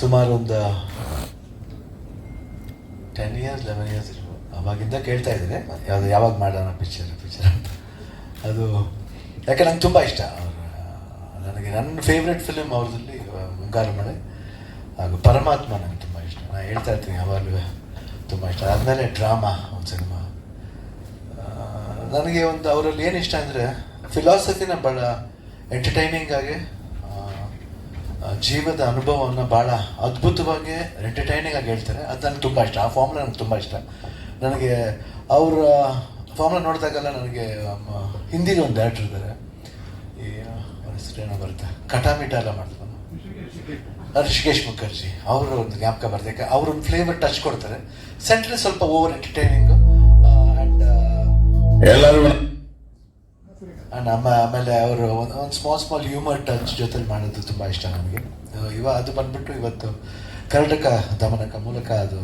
ಸುಮಾರು ಒಂದು ten years eleven years ಇರ್ಬೋದು. ಅವಾಗಿಂದ ಕೇಳ್ತಾ ಇದ್ದಾರೆ ಯಾವುದು ಯಾವಾಗ ಮಾಡೋಣ ಪಿಕ್ಚರ್ ಪಿಕ್ಚರ್ ಅಂತ. ಅದು ಯಾಕೆ ನಂಗೆ ತುಂಬ ಇಷ್ಟ. ಅವರು, ನನಗೆ ನನ್ನ ಫೇವ್ರೆಟ್ ಫಿಲ್ಮ್ ಅವ್ರದಲ್ಲಿ ಮುಂಗಾರು ಮಳೆ ಹಾಗೂ ಪರಮಾತ್ಮ ನನಗೆ ತುಂಬ ಇಷ್ಟ. ನಾನು ಹೇಳ್ತಾ ಇರ್ತೀನಿ, ಯಾವಾಗಲೂ ತುಂಬ ಇಷ್ಟ. ಆದಮೇಲೆ ಡ್ರಾಮಾ ಒಂದು ಸಿನಿಮಾ ನನಗೆ ಒಂದು ಅವರಲ್ಲಿ ಏನು ಇಷ್ಟ ಅಂದರೆ ಫಿಲಾಸಫಿನ ಭಾಳ ಎಂಟರ್ಟೈನಿಂಗ್ ಆಗಿ ಜೀವದ ಅನುಭವವನ್ನು ಭಾಳ ಅದ್ಭುತವಾಗಿ ಎಂಟರ್ಟೈನಿಂಗ್ ಆಗಿ ಹೇಳ್ತಾರೆ. ಅದು ನನಗೆ ತುಂಬ ಇಷ್ಟ. ಆ ಫಾರ್ಮುಲ ನನಗೆ ತುಂಬ ಇಷ್ಟ. ನನಗೆ ಅವರ ಫಾರ್ಮುಲಾ ನೋಡಿದಾಗೆಲ್ಲ ನನಗೆ ಹಿಂದಿನ ಒಂದು ಡೈರೆಕ್ಟರ್ ಇದ್ದಾರೆ ಈ ಅವ್ರ ಹೆಸರೇನೋ ಬರುತ್ತೆ. ಕಟಾಮಿಟ ಎಲ್ಲ ಮಾಡ್ತಾನೆ. ಋಷಿಕೇಶ್ ಮುಖರ್ಜಿ ಅವರ ಒಂದು ಜ್ಞಾಪಕ ಬರ್ತದೆ ಯಾಕೆ, ಅವ್ರೊಂದು ಫ್ಲೇವರ್ ಟಚ್ ಕೊಡ್ತಾರೆ. ಸೆಂಟ್ರಲ್ ಸ್ವಲ್ಪ ಓವರ್ ಎಂಟರ್ಟೈನಿಂಗು ಆ್ಯಂಡ್ ಎಲ್ಲರೂ ಆಮ ಆಮೇಲೆ ಅವರು ಒಂದು ಸ್ಮಾಲ್ ಸ್ಮಾಲ್ ಹ್ಯೂಮರ್ ಟಚ್ ಜೊತೆಲಿ ಮಾಡೋದು ತುಂಬ ಇಷ್ಟ ನಮಗೆ. ಇವ ಅದು ಬಂದ್ಬಿಟ್ಟು ಇವತ್ತು ಕರ್ನಾಟಕ ದಮನಕ ಮೂಲಕ ಅದು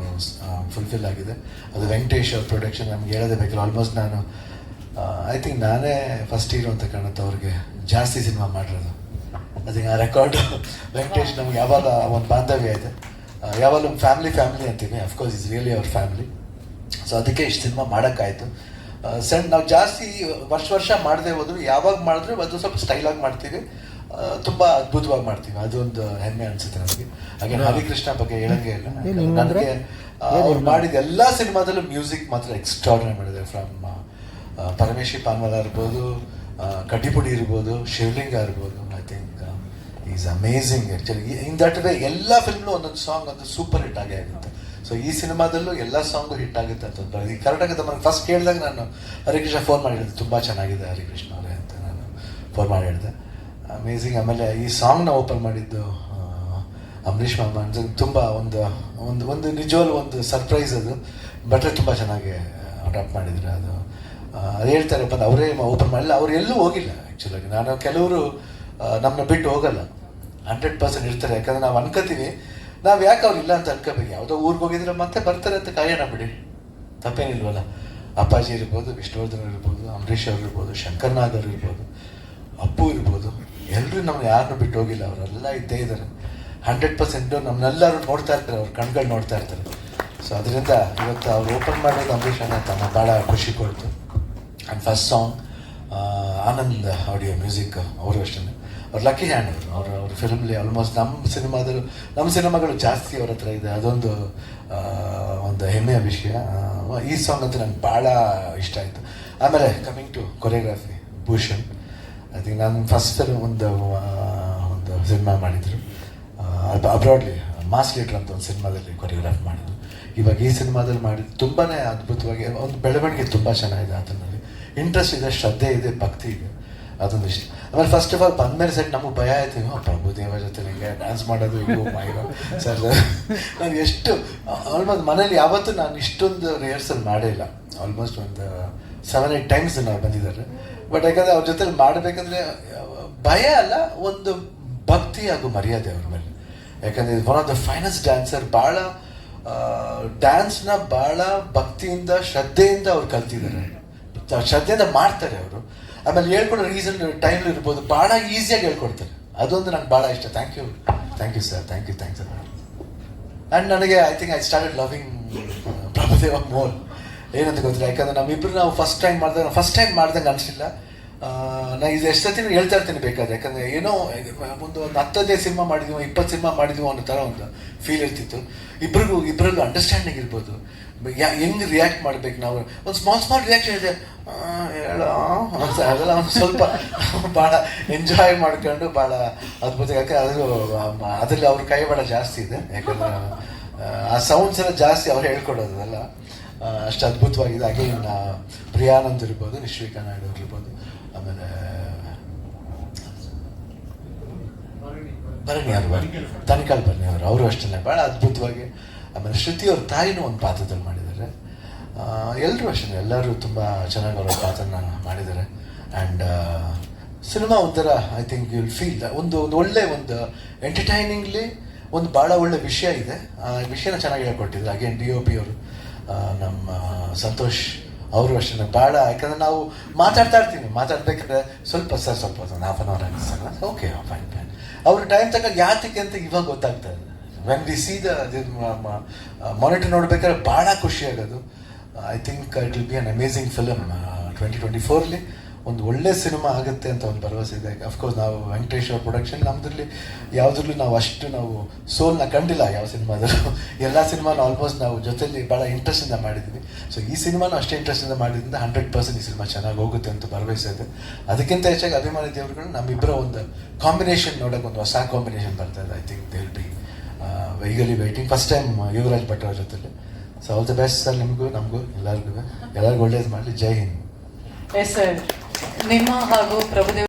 ಫುಲ್ಫಿಲ್ ಆಗಿದೆ. ಅದು ವೆಂಕಟೇಶ್ ಅವ್ರ ಪ್ರೊಡಕ್ಷನ್ ನಮ್ಗೆ ಹೇಳೋದೇ ಬೇಕಿಲ್ಲ. ಆಲ್ಮೋಸ್ಟ್ ನಾನು ಐ ಥಿಂಕ್ ನಾನೇ ಫಸ್ಟ್ ಹೀರೋ ಅಂತ ಕಾಣುತ್ತೆ ಅವ್ರಿಗೆ. ಜಾಸ್ತಿ ಸಿನಿಮಾ ಮಾಡಿರೋದು. ಅದಕ್ಕೆ ಆ ರೆಕಾರ್ಡ್ ವೆಂಕಟೇಶ್ ನಮ್ಗೆ ಯಾವಾಗ ಒಂದು ಬಾಂಧವ್ಯ ಇದೆ. ಯಾವಾಗ ಫ್ಯಾಮಿಲಿ ಫ್ಯಾಮಿಲಿ ಅಂತೀವಿ ಅಫ್ಕೋರ್ಸ್ ಇಸ್ ರಿಯಲಿ ಅವ್ರ ಫ್ಯಾಮಿಲಿ ಸೊ ಅದಕ್ಕೆ ಇಷ್ಟು ಸಿನಿಮಾ ಮಾಡೋಕ್ಕಾಯ್ತು. ಸಣ್ಣ ನಾವು ಜಾಸ್ತಿ ವರ್ಷ ವರ್ಷ ಮಾಡದೆ ಹೋದ್ರು ಯಾವಾಗ ಮಾಡಿದ್ರು ಅದು ಸ್ವಲ್ಪ ಸ್ಟೈಲಾಗಿ ಮಾಡ್ತೀವಿ. ತುಂಬ ಅದ್ಭುತವಾಗಿ ಮಾಡ್ತೀವಿ. ಅದೊಂದು ಹೆಮ್ಮೆ ಅನ್ಸುತ್ತೆ ನನಗೆ ಹಾಗೆ ಹರಿಕೃಷ್ಣ ಬಗ್ಗೆ ಹೇಳಂಗೆ ಇಲ್ಲ. ನನಗೆ ಅವ್ರು ಮಾಡಿದ ಎಲ್ಲ ಸಿನಿಮಾದಲ್ಲೂ ಮ್ಯೂಸಿಕ್ ಮಾತ್ರ ಎಕ್ಸ್ಟ್ರಾರ್ಡಿನರಿ ಮಾಡಿದೆ ಫ್ರಮ್ ಪರಮೇಶಿ ಪಾನ್ವಾಲ ಇರ್ಬೋದು ಕಟಿಪುಡಿ ಕಡ್ಡಿಪುಡಿ ಇರ್ಬೋದು ಶಿವಲಿಂಗ ಇರ್ಬೋದು. I think is amazing actually in that way ಎಲ್ಲ ಫಿಲ್ಮ್ನು ಒಂದೊಂದು ಸಾಂಗ್ ಒಂದು ಸೂಪರ್ ಹಿಟ್ ಆಗೇ ಆಗುತ್ತೆ. ಸೊ ಈ ಸಿನಿಮಾದಲ್ಲೂ ಎಲ್ಲ ಸಾಂಗು ಹಿಟ್ ಆಗುತ್ತೆ ಅಂತ ಈ ಕರ್ನಾಟಕದ ಮನೆ ಫಸ್ಟ್ ಕೇಳಿದಾಗ ನಾನು ಹರಿಕೃಷ್ಣ ಫೋನ್ ಮಾಡಿ ಹೇಳಿದೆ ತುಂಬ ಚೆನ್ನಾಗಿದೆ ಹರಿಕೃಷ್ಣ ಅವರೇ ಅಂತ ನಾನು ಫೋನ್ ಮಾಡಿ ಹೇಳಿದೆ. ಅಮೇಝಿಂಗ್ ಆಮೇಲೆ ಈ ಸಾಂಗ್ನ ಓಪನ್ ಮಾಡಿದ್ದು ಅಂಬರೀಷ್ ಮಾಮ ತುಂಬ ಒಂದು ಒಂದು ಒಂದು ನಿಜವಾಗ್ಲೂ ಒಂದು ಸರ್ಪ್ರೈಸ್ ಅದು. ಬಟ್ರೆ ತುಂಬ ಚೆನ್ನಾಗಿ ಅಡಾಪ್ಟ್ ಮಾಡಿದ್ರು ಅದು. ಅದು ಹೇಳ್ತಾರೆ, ಬಂದು ಅವರೇ ಓಪನ್ ಮಾಡಿಲ್ಲ ಅವ್ರು ಎಲ್ಲೂ ಹೋಗಿಲ್ಲ ಆ್ಯಕ್ಚುಲಾಗಿ ನಾನು ಕೆಲವರು ನಮ್ಮನ್ನ ಬಿಟ್ಟು ಹೋಗಲ್ಲ. ಹಂಡ್ರೆಡ್ ಪರ್ಸೆಂಟ್ ಇರ್ತಾರೆ. ಯಾಕಂದ್ರೆ ನಾವು ಅನ್ಕೋತೀವಿ ನಾವು ಯಾಕೆ ಅವ್ರು ಇಲ್ಲ ಅಂತ ಅನ್ಕೋಬೇಕು ಯಾವುದೋ ಊರಿಗೆ ಹೋಗಿದ್ರೆ ಮತ್ತೆ ಬರ್ತಾರೆ ಅಂತ ಕಾಯೋಣ ಬಿಡಿ. ತಪ್ಪೇನಿಲ್ವಲ್ಲ. ಅಪ್ಪಾಜಿ ಇರ್ಬೋದು, ವಿಷ್ಣುವರ್ಧನ್ ಇರ್ಬೋದು, ಅಂಬರೀಷ್ ಅವ್ರು ಇರ್ಬೋದು ಶಂಕರ್ನಾಗ್ ಅವ್ರು ಇರ್ಬೋದು, ಅಪ್ಪು ಇರ್ಬೋದು. ಎಲ್ಲರೂ ನಮ್ಗೆ ಯಾರನ್ನೂ ಬಿಟ್ಟು ಹೋಗಿಲ್ಲ. ಅವರೆಲ್ಲ ಇದ್ದೇ ಇದ್ದಾರೆ ಹಂಡ್ರೆಡ್ ಪರ್ಸೆಂಟು ನಮ್ಮನ್ನೆಲ್ಲರೂ ನೋಡ್ತಾ ಇರ್ತಾರೆ. ಅವ್ರ ಕಣ್ಗಳು ನೋಡ್ತಾ ಇರ್ತಾರೆ. ಸೊ ಅದರಿಂದ ಇವತ್ತು ಅವ್ರು ಓಪನ್ ಮಾಡೋದು ಅಂಬರೀಷ್ ಅಣ್ಣ ತಮ್ಮ ಭಾಳ ಖುಷಿ ಕೊಡ್ತು. And first song Anand audio music ಅವರು ಅಷ್ಟೇ ಅವ್ರು ಲಕ್ಕಿ ಹ್ಯಾಂಡ್ ಅವರು ಅವ್ರ ಫಿಲ್ಮ್ಲಿ ಆಲ್ಮೋಸ್ಟ್ ನಮ್ಮ ಸಿನಿಮಾದಲ್ಲೂ ನಮ್ಮ ಸಿನಿಮಾಗಳು ಜಾಸ್ತಿ ಅವ್ರ ಹತ್ರ ಇದೆ. ಅದೊಂದು ಒಂದು ಹೆಮ್ಮೆಯ ವಿಷಯ ಈ ಸಾಂಗ್ ಅಂತೂ ನಂಗೆ ಭಾಳ ಇಷ್ಟ ಆಯಿತು. ಆಮೇಲೆ coming to choreography Bhushan. I think ನಾನು ಫಸ್ಟ್ ಫಿಲ್ಮ್ ಒಂದು ಒಂದು ಸಿನಿಮಾ ಮಾಡಿದರು. ಅಬ್ರಾಡ್ಲಿ ಮಾಸ್ ಲೀಟ್ರ್ ಅಂತ ಒಂದು ಸಿನಿಮಾದಲ್ಲಿ ಕೊರಿಯೋಗ್ರಾಫಿ ಮಾಡಿದ್ರು. ಇವಾಗ ಈ ಸಿನಿಮಾದಲ್ಲಿ ಮಾಡಿದ್ದು ತುಂಬಾ ಅದ್ಭುತವಾಗಿ, ಒಂದು ಬೆಳವಣಿಗೆ ತುಂಬ ಚೆನ್ನಾಗಿದೆ ಅದರಲ್ಲಿ ಇಂಟ್ರೆಸ್ಟ್ ಇದೆ, ಶ್ರದ್ಧೆ ಇದೆ, ಭಕ್ತಿ ಇದೆ. ಅದೊಂದು ಇಷ್ಟ ಆಮೇಲೆ ಫಸ್ಟ್ ಆಫ್ ಆಲ್ ಬಂದ್ಮೇಲೆ ಸೆಟ್ ನಮಗೆ ಭಯ ಆಯ್ತು. "ಓ, ಪ್ರಭುದೇವ ಜೊತೆ ಹಿಂಗೆ ಡ್ಯಾನ್ಸ್ ಮಾಡೋದು ಇವು ಮೈರೋ ಸರ್ ನಾನು ಎಷ್ಟು ಆಲ್ಮೋಸ್ಟ್ ಮನೇಲಿ ಯಾವತ್ತೂ ನಾನು ಇಷ್ಟೊಂದು ರಿಹರ್ಸಲ್ ಮಾಡೇ ಇಲ್ಲ ಆಲ್ಮೋಸ್ಟ್ ಒಂದು ಸೆವೆನ್ ಏಟ್ ಟೈಮ್ಸ್ ನಾವು ಬಂದಿದ್ದಾರೆ. ಬಟ್ ಯಾಕಂದ್ರೆ ಅವ್ರ ಜೊತೆ ಮಾಡಬೇಕಂದ್ರೆ ಭಯ ಅಲ್ಲ ಒಂದು ಭಕ್ತಿ ಹಾಗೂ ಮರ್ಯಾದೆ ಅವ್ರ ಮೇಲೆ. ಯಾಕಂದ್ರೆ one of the finest dancer ಭಾಳ ಡ್ಯಾನ್ಸ್ನ ಭಾಳ ಭಕ್ತಿಯಿಂದ ಶ್ರದ್ಧೆಯಿಂದ ಅವ್ರು ಕಲ್ತಿದ್ದಾರೆ. ಶ್ರದ್ಧೆಯಿಂದ ಮಾಡ್ತಾರೆ ಅವರು. ಆಮೇಲೆ ಹೇಳ್ಕೊಡೋ ರೀಸನ್ ಟೈಮ್ ಇರ್ಬೋದು. ಭಾಳ ಈಸಿಯಾಗಿ ಹೇಳ್ಕೊಡ್ತಾರೆ. ಅದೊಂದು ನಂಗೆ ಭಾಳ ಇಷ್ಟ. Thank you thank you sir thank you thank sir and ನನಗೆ I think I started loving Prabhudeva more ಏನಂತ ಗೊತ್ತಿಲ್ಲ. ಯಾಕಂದ್ರೆ ನಮ್ಮಿಬ್ರು ನಾವು ಫಸ್ಟ್ ಟೈಮ್ ಮಾಡಿದಾಗ ಫಸ್ಟ್ ಟೈಮ್ ಮಾಡ್ದಂಗೆ ಅನಿಸಿಲ್ಲ. ನಾ ಇದು ಎಷ್ಟು ಹೇಳ್ತಾ ಇರ್ತೀನಿ ಬೇಕಾದ್ರೆ. ಯಾಕಂದ್ರೆ ಏನೋ ಒಂದು ಒಂದು ಹತ್ತದೇ ಸಿನಿಮಾ ಮಾಡಿದ್ವಿ ಇಪ್ಪತ್ತು ಸಿನಿಮಾ ಮಾಡಿದ್ವಿ ಅನ್ನೋ ಥರ ಒಂದು ಫೀಲ್ ಇರ್ತಿತ್ತು. ಇಬ್ರಿಗೂ ಇಬ್ಬರಲ್ಲೂ ಅಂಡರ್ಸ್ಟ್ಯಾಂಡಿಂಗ್ ಇರ್ಬೋದು. ಯಾ ಹೆಂಗೆ ರಿಯಾಕ್ಟ್ ಮಾಡ್ಬೇಕು ನಾವು? ಒಂದು ಸ್ಮಾಲ್ ಸ್ಮಾಲ್ ರಿಯಾಕ್ಷನ್ ಇದೆ. ಅದೆಲ್ಲ ಒಂದು ಸ್ವಲ್ಪ ಭಾಳ ಎಂಜಾಯ್ ಮಾಡ್ಕೊಂಡು ಭಾಳ ಅದ್ಭುತ. ಯಾಕೆ ಅದು ಅದರಲ್ಲಿ ಅವ್ರ ಕೈ ಭಾಳ ಜಾಸ್ತಿ ಇದೆ. ಯಾಕಂದ್ರೆ ಆ, ಸೌಂಡ್ಸ್ ಎಲ್ಲ ಜಾಸ್ತಿ ಅವ್ರು ಹೇಳ್ಕೊಡೋದು ಅದೆಲ್ಲ. ಅಷ್ಟು ಅದ್ಭುತವಾಗಿದೆ. ಹಾಗೆ ಪ್ರಿಯಾನಂದ್ ಇರ್ಬೋದು ನಿಶ್ವಿಕಾ ನಾಯ್ಡು ಇರ್ಬೋದು. ಆಮೇಲೆ ಅಲ್ವಾ ತನಿಕಾಲ್ ಭರಣಿ ಅವರು ಅವರು ಅಷ್ಟೇ ಭಾಳ ಅದ್ಭುತವಾಗಿ. ಆಮೇಲೆ ಶ್ರುತಿ ಅವ್ರ ತಾಯಿನೂ ಒಂದು ಪಾತ್ರದಲ್ಲಿ ಮಾಡಿದ್ದಾರೆ. ಎಲ್ಲರೂ ಅಷ್ಟೇ ಎಲ್ಲರೂ ತುಂಬ ಚೆನ್ನಾಗಿ ಅವರ ಪಾತ್ರನ ಮಾಡಿದ್ದಾರೆ. ಆ್ಯಂಡ್ ಸಿನಿಮಾ ಒಂಥರ ಐ ಥಿಂಕ್ ವಿಲ್ ಫೀಲ್ ಒಂದು ಒಂದು ಒಳ್ಳೆ ಒಂದು ಎಂಟರ್ಟೈನಿಂಗ್ಲಿ ಒಂದು ಭಾಳ ಒಳ್ಳೆ ವಿಷಯ ಇದೆ. ಆ, ವಿಷಯನ ಚೆನ್ನಾಗಿ ಹೇಳ್ಕೊಟ್ಟಿದ್ರು ಅಗೇನ್ ಡಿ ಒ ಪಿ ಅವರು ನಮ್ಮ ಸಂತೋಷ್ ಅವರು ಅಷ್ಟೇ ಭಾಳ ಯಾಕಂದ್ರೆ ನಾವು ಮಾತಾಡ್ತಾ ಇರ್ತೀವಿ ಮಾತಾಡ್ಬೇಕಾದ್ರೆ ಸ್ವಲ್ಪ ಸರ್, ಸ್ವಲ್ಪ ಒಂದು ಹಾಫ್ ಅನ್ ಅವರ್ ಅನ್ಸಲ್ಲ ಓಕೆ ಫೈನ್ ಫೈನ್ ಅವ್ರ ಟೈಮ್ ತಕ್ಕ ಯಾತಕ್ಕೆ ಅಂತ ಇವಾಗ ಗೊತ್ತಾಗ್ತಾ ಇದೆ when we see the monitor ನೋಡ್ಬೇಕಾದ್ರೆ ಭಾಳ ಖುಷಿ ಆಗೋದು. I think it will be an amazing film twenty twenty ಫೋರ್ಲಿ ಒಂದು ಒಳ್ಳೆ ಸಿನಿಮಾ ಆಗುತ್ತೆ ಅಂತ ಒಂದು ಭರವಸೆ ಇದೆ. ಅಫ್ಕೋರ್ಸ್ ನಾವು ವೆಂಕಟೇಶ್ ಅವ್ರ ಪ್ರೊಡಕ್ಷನ್ ನಮ್ಮದ್ರಲ್ಲಿ ಯಾವುದ್ರಲ್ಲೂ ನಾವು ಅಷ್ಟು ನಾವು ಸೋಲ್ನ ಕಂಡಿಲ್ಲ ಯಾವ ಸಿನಿಮಾದಲ್ಲೂ. ಎಲ್ಲ ಸಿನಿಮಾನು ಆಲ್ಮೋಸ್ಟ್ ನಾವು ಜೊತೆಲಿ ಭಾಳ ಇಂಟ್ರೆಸ್ಟಿಂದ ಮಾಡಿದ್ವಿ. ಸೊ ಈ ಸಿನಿಮಾನು ಅಷ್ಟೇ ಇಂಟ್ರೆಸ್ಟಿಂದ ಮಾಡಿದ್ರಿಂದ ಹಂಡ್ರೆಡ್ ಪರ್ಸೆಂಟ್ ಈ ಸಿನಿಮಾ ಚೆನ್ನಾಗಿ ಹೋಗುತ್ತೆ ಅಂತ ಭರವಸೆ ಇದೆ. ಅದಕ್ಕಿಂತ ಹೆಚ್ಚಾಗಿ ಅಭಿಮಾನಿ ದೇವರುಗಳು ನಮ್ಮಿಬ್ಬರ ಒಂದು ಕಾಂಬಿನೇಷನ್ ನೋಡೋಕೆ ಒಂದು ಹೊಸ ಕಾಂಬಿನೇಷನ್ ಬರ್ತಾ ಇದೆ. I think they be eagerly waiting first time Yuvaraj Bhat ಅವ್ರ ಜೊತೆಲಿ. So all the best sir ನಿಮಗೂ, ನಮಗೂ ಎಲ್ಲರಿಗೂ ಎಲ್ಲರಿಗೂ ಒಳ್ಳೇದು ಮಾಡಲಿ. ಜೈ ಹಿಂದ್. ಎಸ್ ಸರ್ ನಿಮ್ಮ ಹಾಗೂ ಪ್ರಭುದೇವ್